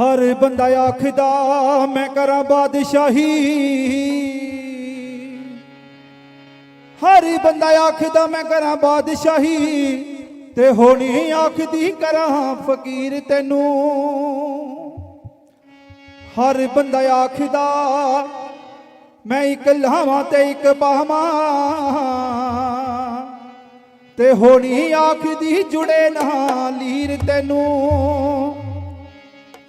ਹਰ ਬੰਦਾ ਆਖਦਾ, ਮੈਂ ਕਰਾਂ ਬਾਦਸ਼ਾਹੀ। ਹਰ ਬੰਦਾ ਆਖਦਾ, ਮੈਂ ਕਰਾਂ ਬਾਦਸ਼ਾਹੀ। ਤੇ ਹੋਣੀ ਆਖਦੀ, ਕਰਾਂ ਫਕੀਰ ਤੈਨੂੰ। ਹਰ ਬੰਦਾ ਆਖਦਾ, ਮੈਂ ਇੱਕ ਲਾਵਾਂ ਤੇ ਇੱਕ ਬਾਹਾਂ ਤੇ ਹੋਣੀ ਆਖਦੀ, ਜੁੜੇ ਨਾ ਲੀਰ ਤੈਨੂੰ।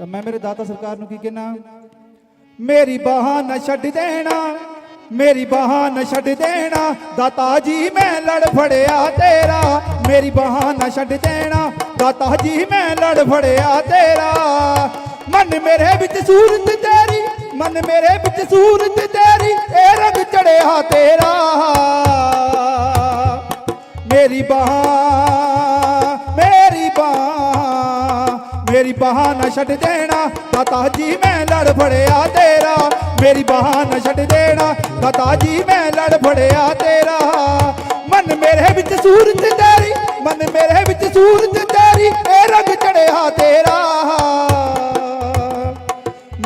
ਤਾਂ ਮੈਂ ਮੇਰੇ ਦਾਤਾ ਸਰਕਾਰ ਨੂੰ ਕੀ ਕਹਿਣਾ? ਮੇਰੀ ਬਾਹਾਂ ਨਾ ਛੱਡ ਦੇਣਾ, ਮੇਰੀ ਬਾਹਾਂ ਨਾ ਛੱਡ ਦੇਣਾ, ਦਾਤਾ ਜੀ ਮੈਂ ਲੜ ਫੜਿਆ ਤੇਰਾ, ਮੇਰੀ ਬਾਹਾਂ ਨਾ ਛੱਡ ਦੇਣਾ, ਦਾਤਾ ਜੀ ਮੈਂ ਲੜ ਫੜਿਆ ਤੇਰਾ। ਮਨ ਮੇਰੇ ਵਿੱਚ ਸੂਰਤ ਤੇਰੀ, ਮਨ ਮੇਰੇ ਵਿੱਚ ਸੂਰਤ ਤੇਰੀ, ਇਹ ਰੰਗ ਚੜਿਆ ਤੇਰਾ। ਮੇਰੀ ਬਾਹ ਮੇਰੀ ਬਾਹ ਨਾ ਛੱਡ ਦੇਣਾ ਦਾਤਾ ਜੀ ਮੈਂ ਲੜ ਫੜਿਆ ਤੇਰਾ। ਮੇਰੀ ਬਾਹ ਨਾ ਛੱਡ ਦੇਣਾ ਦਾਤਾ ਜੀ ਮੈਂ ਲੜ ਫੜਿਆ ਤੇਰਾ। ਮਨ ਮੇਰੇ ਵਿੱਚ ਸੂਰਜ ਤੇਰੀ, ਮਨ ਮੇਰੇ ਵਿੱਚ ਸੂਰਜ ਤੇਰੀ ਇਹ ਰੰਗ ਚੜਿਆ ਤੇਰਾ।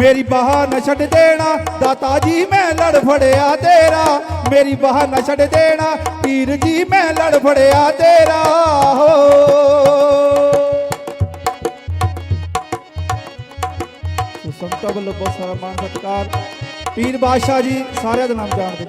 ਮੇਰੀ ਬਾਹ ਨਾ ਛੱਡ ਦੇਣਾ, ਦਾਤਾ ਜੀ ਮੈਂ ਲੜ ਫੜਿਆ ਤੇਰਾ। ਮੇਰੀ ਬਾਹ ਨਾ ਛੱਡ ਦੇਣਾ, ਪੀਰ ਜੀ ਮੈਂ ਲੜ ਫੜਿਆ ਤੇਰਾ। ਹੋ ਵੱਲੋਂ ਬਹੁਤ ਸਾਰਾ ਮਾਣ ਸਤਿਕਾਰ। ਪੀਰ ਬਾਦਸ਼ਾਹ ਜੀ ਸਾਰਿਆਂ ਦਾ ਨਾਮ ਜਾਣਦੇ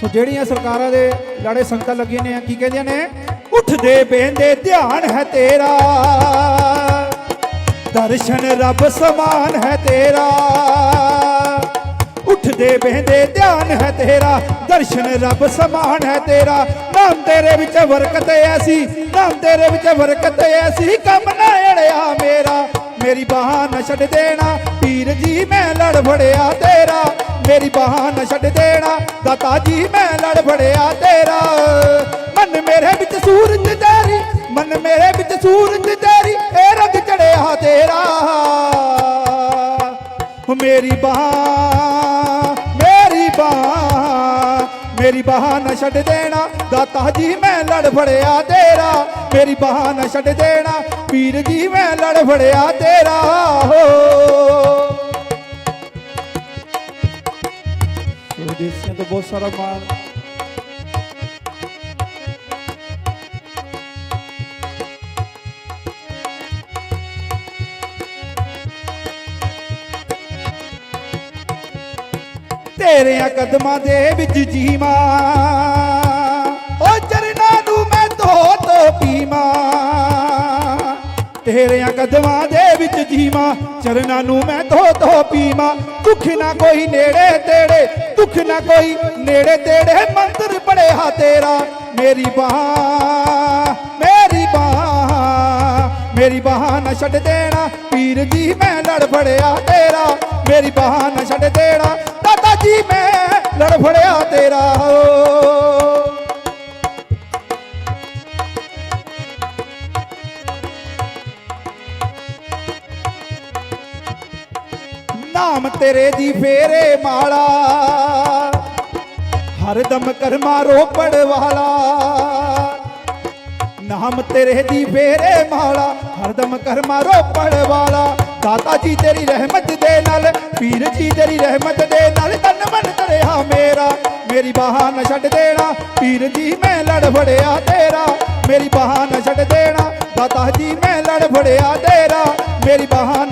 ਸੋ ਜਿਹੜੀਆਂ ਸਰਕਾਰਾਂ ਦੇ ਲੜੇ ਸੰਗਤਾਂ ਲੱਗੀਆਂ ਨੇ, ਕੀ ਕਹਿੰਦੀਆਂ ਨੇ? ਉੱਠਦੇ ਬਹਿੰਦੇ, ਧਿਆਨ ਹੈ ਤੇਰਾ। ਦਰਸ਼ਨ ਰੱਬ ਸਮਾਨ ਹੈ ਤੇਰਾ। ਉੱਠਦੇ ਬਹਿੰਦੇ, ਧਿਆਨ ਹੈ ਤੇਰਾ, ਦਰਸ਼ਨ ਰੱਬ ਸਮਾਨ ਹੈ ਤੇਰਾ। ਨਾਮ ਤੇਰੇ ਵਿੱਚ ਬਰਕਤ ਐਸੀ ਨਾਮ ਤੇਰੇ ਵਿੱਚ ਬਰਕਤ ਐਸੀ ਕੰਮ ਨਾ ਅੜਿਆ ਮੇਰਾ। ਮੇਰੀ ਬਾਹ ਨਾ ਛੱਡ ਦੇਣਾ, ਪੀਰ ਜੀ ਮੈਂ ਲੜ ਫੜਿਆ ਤੇਰਾ। ਮੇਰੀ ਬਾਹ ਨਾ ਛੱਡ ਦੇਣਾ, ਦਾਤਾ ਜੀ ਮੈਂ ਲੜ ਫੜਿਆ ਤੇਰਾ। ਮਨ ਮੇਰੇ ਵਿੱਚ ਸੂਰਜ ਤੇਰੀ ਮਨ ਮੇਰੇ ਵਿੱਚ ਸੂਰਜ ਤੇਰੀ ਇਹ ਰੰਗ ਚੜਿਆ ਤੇਰਾ। ਮੇਰੀ ਬਾਹ ਮੇਰੀ ਬਾਹ ਨਾ ਛੱਡ ਦੇਣਾ, ਦਾਤਾ ਜੀ ਮੈਂ ਲੜ ਫੜਿਆ ਤੇਰਾ, ਮੇਰੀ ਬਾਹ ਨਾ ਛੱਡ ਦੇਣਾ, ਪੀਰ ਜੀ ਮੈਂ ਲੜ ਫੜਿਆ ਤੇਰਾ, ਹੋ। ਦੇਸੀਆਂ ਤੋਂ ਬਹੁਤ ਸਾਰਾ ਮਾਣ। ਤੇਰਿਆਂ ਕਦਮਾਂ ਦੇ ਵਿੱਚ ਜੀਵਾਂ ਓ ਚਰਨਾਂ ਨੂੰ ਮੈਂ ਧੋ ਧੋ ਪੀਵਾਂ। ਤੇਰਿਆਂ ਕਦਮਾਂ ਦੇ ਵਿੱਚ ਜੀਵਾਂ ਚਰਨਾਂ ਨੂੰ ਮੈਂ ਧੋ ਧੋ ਪੀਵਾਂ। ਦੁੱਖ ਨਾ ਕੋਈ ਨੇੜੇ ਤੇੜੇ, ਦੁੱਖ ਨਾ ਕੋਈ ਨੇੜੇ ਤੇੜੇ ਮੰਤਰ ਪੜਿਆ ਤੇਰਾ, ਮੇਰੀ ਬਾਹ ਮੇਰੀ ਬਾਹ। ਮੇਰੀ ਬਾਹ ਨਾ ਛੱਡ ਦੇਣਾ, ਪੀਰ ਜੀ ਮੈਂ ਲੜ ਫੜਿਆ ਤੇਰਾ, ਮੇਰੀ ਬਾਹ ਨਾ ਛੱਡ ਦੇਣਾ ਨਾਮ ਤੇਰੇ ਦੀ ਫੇਰੇ ਮਾਲਾ। ਹਰ ਦਮ ਕਰਮਾ ਰੋਪੜ ਵਾਲਾ। ਨਾਮ ਤੇਰੇ ਦੀ ਫੇਰੇ ਮਾਲਾ, ਹਰ ਦਮ ਕਰਮਾ ਰੋਪੜ ਵਾਲਾ। ਦਾਤਾ ਜੀ ਤੇਰੀ ਰਹਿਮਤ ਦੇ ਨਾਲ, ਪੀਰ ਜੀ ਤੇਰੀ ਰਹਿਮਤ ਦੇ ਨਾਲ, ਤਨ ਮਨ ਤਰਿਆ ਮੇਰਾ। ਮੇਰੀ ਬਾਹ ਨਾ ਛੱਡ ਦੇਣਾ, ਪੀਰ ਜੀ ਮੈਂ ਲੜ ਫੜਿਆ ਤੇਰਾ। ਮੇਰੀ ਬਾਹ ਨਾ ਛੱਡ ਦੇਣਾ, ਦਾਤਾ ਜੀ ਮੈਂ ਲੜ ਫੜਿਆ ਤੇਰਾ। ਮੇਰੀ ਬਾਹ